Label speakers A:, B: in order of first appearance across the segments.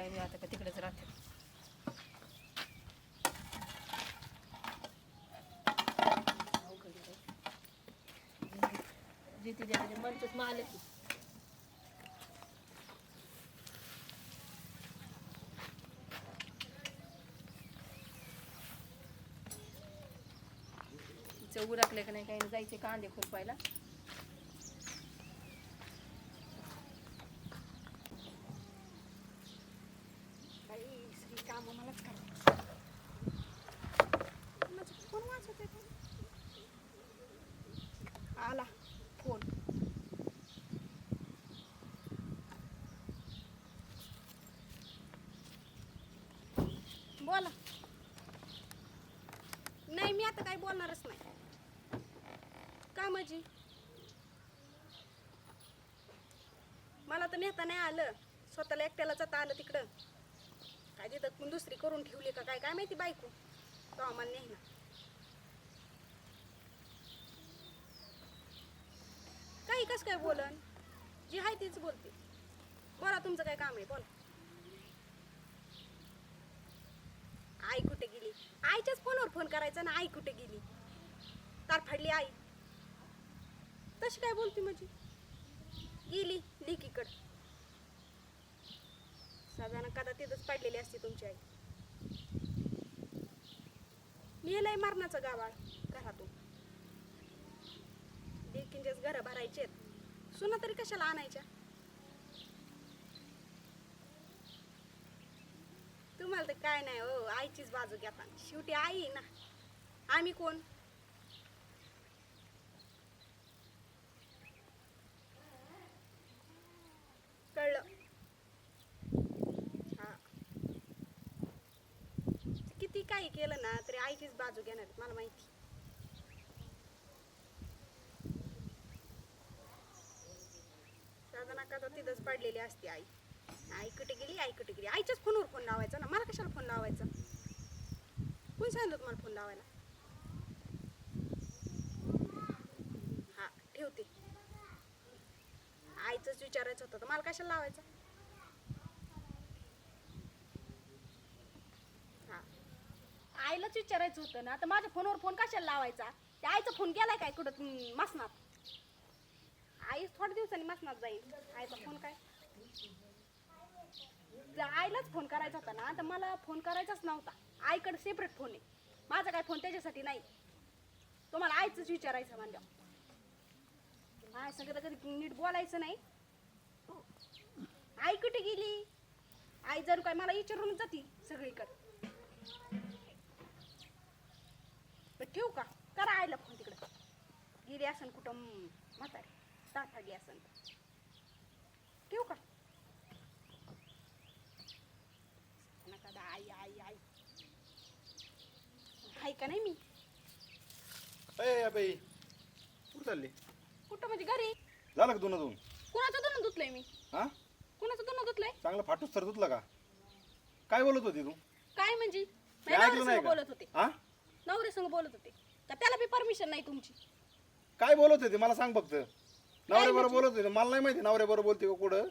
A: काय नाही आता का तिकडेच राहते जिथे ज्याचे मनचंच माल आहे. तिचं उरकले का नाही काही नाही जायचे कांदे खुरपायला
B: आला फोन बोला. नाही मी आता काही बोलणारच नाही. का माझी मला तर नेता नाही आलं. स्वतःला एकट्याला जाता आलं तिकडं. काय तिथं पण दुसरी करून ठेवली का काय? काय माहिती बायको? तो आम्हाला नाही ना काही कस काय बोलन? जी आहे तीच बोलते. बोला तुमचं काय काम आहे? बोला आई कुठे गेली आईच्याच फोनवर फोन करायचा ना आई कुठे गेली? तार फाडली आई. तशी काय बोलते माझी? गेली लेकीकड. साधारण कदा तिथंच पडलेली असते तुमची आई. नेलंय मारणाचं गावाळ घरातून. लेकींच्याच घरं भरायचे सुना तरी कशाला आणायच्या तुम्हाला तर काय नाही हो आईचीच बाजू घेता शेवटी आई ना. आम्ही कोण? कळलं. हा. किती काही केलं ना तरी आईचीच बाजू घेणार मला माहिती. साधा नका तर तिथंच पडलेली असते आई. आई कुठे गेली? आई कुठे गेली? आईच्याच फोनवर फोन लावायचा ना. मला कशाला फोन लावायचा? कोण सांगितलं तुम्हाला फोन लावायला? हा ठेवते. आईचंच विचारायचं होतं तर मला कशाला लावायचं? हा. आईलाच विचारायचं होतं ना तर माझ्या फोनवर फोन कशाला लावायचा? त्या आईचा फोन गेलाय काय कुठं? मासनात. आई थोड्या दिवसांनी मासनात जाईल. आईचा फोन काय? जर आईलाच फोन करायचा होता ना तर मला फोन करायचाच नव्हता. आईकडे सेपरेट फोन आहे. माझा काय फोन त्याच्यासाठी नाही. तुम्हाला आईचंच विचारायचं म्हणजे आय सगळं कधी नीट बोलायचं नाही. आई कुठे गेली? आई जर काय मला विचारून जाती सगळीकडे. बरं ठेवू का? करा आईला फोन तिकडे. गेली असन कुठं? म्हातारी. ताटाडी असन. ठेवू का नका दा आई आई आई हाय का नाही मी?
C: अय बाई. कुठं चालली?
B: कुठं म्हणजे घरी?
C: झालं का दोन दोन
B: कुणाचं धुणं धुतलंय मी?
C: हा?
B: कुणाचं धुणं धुतलंय?
C: चांगलं फाटूस तर धुतला का? काय बोलत होती तू?
B: काय म्हणजे?
C: मी ऐकलं नाही
B: नवऱ्यासंग
C: का?
B: बोलत होते.
C: हा?
B: नवरे संग बोलत होते. का त्याला बी परमिशन नाही तुमची.
C: काय बोलत होती? मला सांग फक्त. बरोबर
B: म्हणजे?
C: बोलत होती. मला नाही माहिती बरोबर बोलते का कुठं.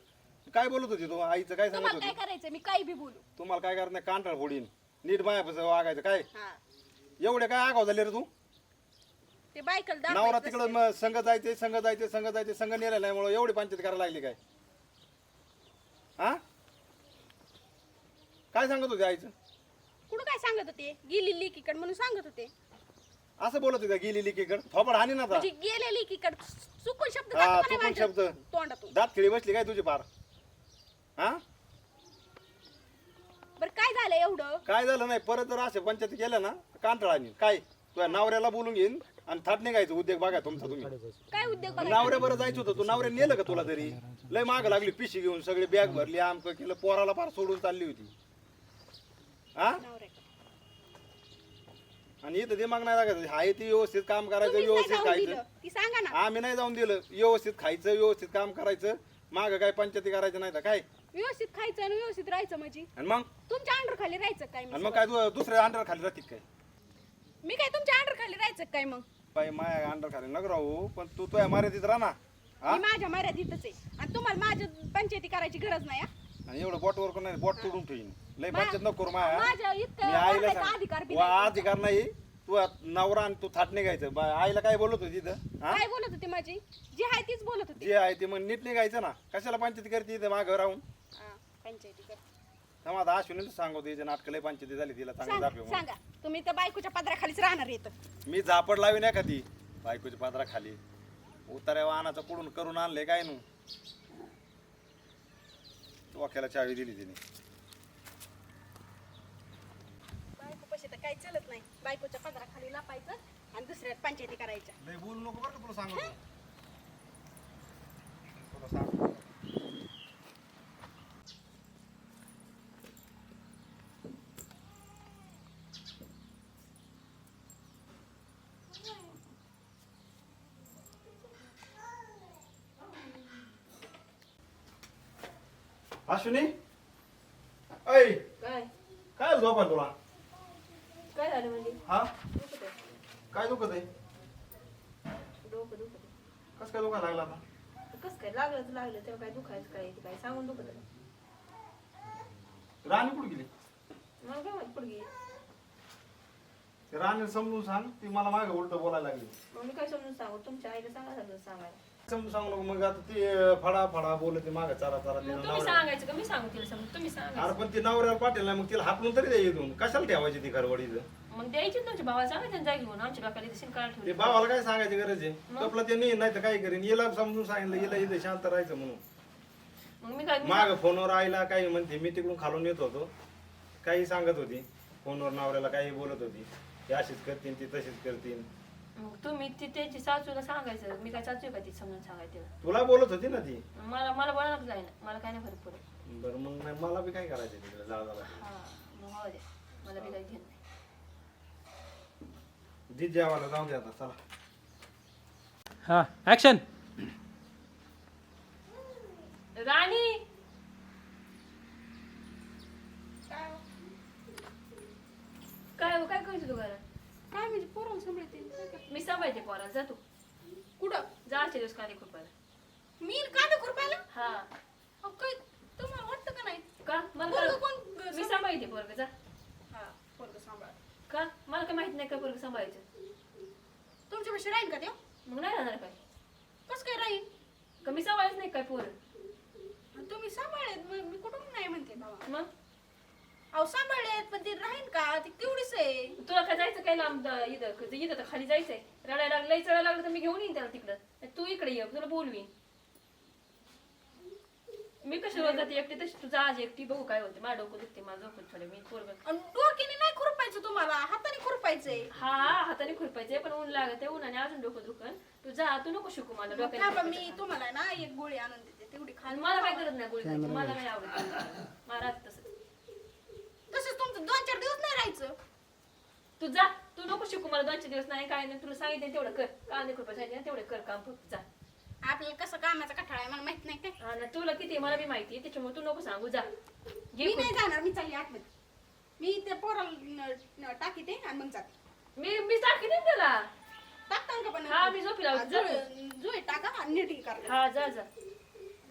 C: काय बोलत होती तू? आईचं काय सांगत
B: तुम्हाला काय करायचं मी काही बी बोलू.
C: तुम्हाला काय करत नाही कांटाळ फोडीन. नीट मायापासून वागायचं. काय?
B: हा.
C: एवढे काय आगाव झाले रे तू?
B: ते बायकल
C: नवरा तिकडं मग संघ जायचे संघ जायचे संघ जायचे संघ नेलेला नाही म्हणून एवढी पंचायत करायला लागली काय? हा? काय सांगत होते आईचं?
B: कुठं काय सांगत होते? गेली लिकीकड म्हणून सांगत होते.
C: असं बोलत होते गेली लिकीकड? थोपड हानी ना आता
B: म्हणजे गेले लिकीकड. चुकून शब्द
C: हा,
B: जातो का नाही
C: चुकून
B: माझ्या
C: शब्द.
B: तोंडातून.
C: दात खिळी बसली काय तुझी पार? हा?
B: झालं एवढं?
C: काय झालं नाही परत जर असे पंचायती केल्या ना कांटाळानी. काय? तुझ्या नवऱ्याला बोलून घेईन आणि थाट निघायचं. उद्योग बघा तुमचा तुम्ही.
B: काय उद्योग बघायचा?
C: नवऱ्या बरं जायचं होतं. तू नवऱ्या नेलं का तुला तरी? लय माग लागली. पिशी घेऊन सगळी बॅग भरली आमचं केलं पोराला फार सोडून चालली होती. हा
B: नवऱ्याकडे.
C: आणि इथं दिमाग नाही लागायचं आहे ती व्यवस्थित काम करायचं
B: तुम्हीच नाही
C: व्यवस्थित खायचं.
B: ती सांगा ना.
C: आम्ही नाही जाऊन दिलं. व्यवस्थित खायचं व्यवस्थित काम करायचं. माग काय पंचायती करायचं नाही तर काय?
B: व्यवस्थित खायचं आणि व्यवस्थित राहायचं म्हणजे.
C: आणि मग?
B: तुमच्या अंडर खाली राहायचं काय
C: आणि
B: मग
C: मग काय दु- दुसऱ्या अंडर खाली राहतील काय?
B: मी काय तुमच्या अंडर खाली राहायचं काय मग?
C: बाई माया अंडर खाली नग राहू पण तू तुझ्या मर्यादित राहा ना. हा?
B: मी माझ्या मर्यादितच आहे. आणि तुम्हाला माझ्या पंचायती करायची गरज नाही हा?
C: आणि एवढं बोटवर कोण नाही बोट तोडून ठेवीन. लय
B: मा-
C: पंचायत नको करू माया
B: माझ्या इतकं
C: मी आईला
B: बोलायचा
C: सांग
B: अधिकार बी
C: वा
B: नाही.
C: अधिकार नाही. तू नवरा आणि तू थाट निघायचं बा- आईला काय बोलत होती तिथं? हा?
B: काय बोलत होती माझी? जी आहे तीच बोलत होती.
C: जे आहे ते मग नीट निघायचं ना. कशाला पंचायती करते इथं मागं राहून?
B: हा, पंचायती कर.
C: आता अश्विनी सांगतो तिचे नाटक लय पंचायती झाली तिला चांगली
B: सांगा
C: दाखव
B: सांगा. तुम्ही तर बायकोच्या पदराखालीच राहणार येत
C: मी झापड लावीन एखादी बायकोच्या पात्रा खाली उतार्या वाहनाचं कुडून करून आणले काय नू? वाक्याला चावी दिली तिने
B: बायको पैसे तर काही चलत नाही बायकोच्या लपायचं आणि दुसऱ्या पंचायती करायच्या.
C: लय बोलू नको बरं का तुला सांगतो तुला सांग अश्विनी? ऐ
A: काय?
C: काय झोपा तुला?
A: काय झालं म्हणजे?
C: हा. काय दुखत आहे?
A: डोकं दुखत आहे.
C: कस काय दुखा लागला आता?
A: कसं काय लागलं तर लागलं तेव्हा काय दुखायचं काय ते काय सांगून दुखत आहे.
C: राणी कुठे गेली?
A: मला काय माहिती
C: ते समजून सांग ती मला मागे उलट बोलायला लागली.
A: मग मी काय समजून सांगू? तुमच्या आईला सांगा सगळं सांगायला.
C: समजून सांगू नको मग आता ती फडा फडा बोलते मागे चारा चारा तिला
A: मग तुम्ही
C: नवऱ्या
A: सांगायचं का? मी सांगू तिला समजून. तुम्ही
C: अरे
A: सांगायचं
C: पण ती नवऱ्यावर पाटील नाही मग तिला हाकलून तरी द्या इथून. कशाला ठेवायची ती घरवडी इथं
A: मग द्यायची तुमच्या भावाला सांगायचं जाय घेऊन आमच्या डोक्याला इथे शिंकाळा
C: ते
A: ठेवली
C: भावाला काय सांगायची गरज आहे? कपला ते नाही तर काय करेन? हिला समजून सांगितलं हिला इथं शांत राहायचं म्हणून.
A: मग मी काय
C: माग फोनवर आईला काही म्हणते मी तिकडून खालून येत होतो. काही सांगत होती. फोनवर नवऱ्याला काही बोलत होती. ती अशीच करतीन ती तशीच करतीन.
A: मग तुम्ही ती त्यांची सासूला सांगायचं. मी काय सासू आहे का ती समजून सांगायचं तिला
C: तुला बोलत होती ना ती?
A: मला मला बोलायला जाय ना मला काय नाही फरक पडत.
C: बरं मग नाही मला बी काय करायचं तिकडे? जाळ
A: हा मग हो दे. मला बी काही घेत नाही.
C: जी जेवायला जाऊ दे आता चला.
D: हा ऍक्शन
A: राणी! काय हो, काय करतो तू घरात?
B: काय म्हणजे पोरं सांभाळते.
A: मी सांभाळते पोरा जा तू.
B: कुठं?
A: जा आजच्या दिवस कांदे खुरपायला.
B: मी कांदा खुरपायला?
A: हा.
B: अहो, काय तुम्हाला वाटतं का नाही?
A: का? मला
B: पोरगं
A: काय-
B: कोण
A: मी सांभाळते पोरग जा.
B: हा पोरगं सांभाळ.
A: का? मला काय माहीत नाही का पोरग सांभाळायचं?
B: तुमच्यापाशी राहील का ते
A: मग नाही राहणार काय?
B: कसं काय राहील
A: का मी सांभाळच नाही काय पोर?
B: तुम्ही सांभाळेत मग मी कुठून नाही म्हणते बाबा.
A: मग?
B: अहो सांभाळलेत पण ते राहील का? ते केवढीच आहे.
A: तुला काय जायचं काय लांब द- इथं? इथं तर खाली जायचंय. रडायला लागलं चढायला लागलं तर मी घेऊन येईन त्याला तिकडं. आणि तू इकडे ये तुला बोलवीन. मी कशी रोज जाते एकटी? तशी तुझा आज एकटी बघू काय होते माझं डोकं दुखते माझं डोकं थोडे मी पोरग.
B: आणि डोक्याने नाही खुरपायचं तुम्हाला? हाताने खुरपायचंय.
A: हा हाताने खुरपायचे पण ऊन लागत आहे उन्हाने अजून डोकं दुखन. तू जा तू नको शिकू मला
B: थांबा मी तुम्हाला ना एक गोळी आणून देते तेवढी खा
A: आणि मला काय गरज नाही गोळी खायची. मला नाही आवडत मला राहत तसं.
B: तसंच तुमचं दोन चार दिवस नाही राहायचं?
A: तू जा तू नको शिकू मला दोनशे दिवस नाही काय नाही तुला सांगितलं तेवढं कर. कांदे कृपया सांगितलं तेवढं कर काम फक्त जा.
B: आपल्याला कसं कामाचा कठाळा आहे मला माहीत नाही काय.
A: हा ना तुला किती आहे मला बी माहिती आहे त्याच्यामुळे तू नको सांगू जा. घे
B: मी. नाही जाणार मी चालली आतमध्ये. मी त्या पोराला न- न- टाकीते आणि मग जाते.
A: मी मी टाकी नाही त्याला.
B: टाकता का पण?
A: हा, मी झोपी लावते. जा.
B: जुळे- जुळे टाका आणि नीट हे करा.
A: हा जा जा.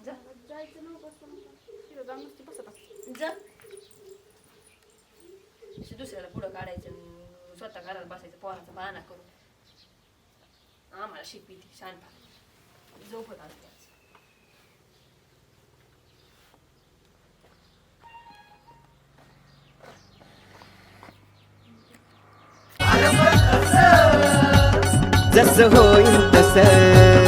A: जा.
B: जायचं नव्हतं पण तिथं जाऊन नुसती बसत असते.
A: जा. अशी दुसऱ्याला पुढं काढायचं स्वतः घरात बसायचं पोराचा बहाना करून. आम्हाला शिकवी ती शांत झोपत असते.
E: जस होईल तसं.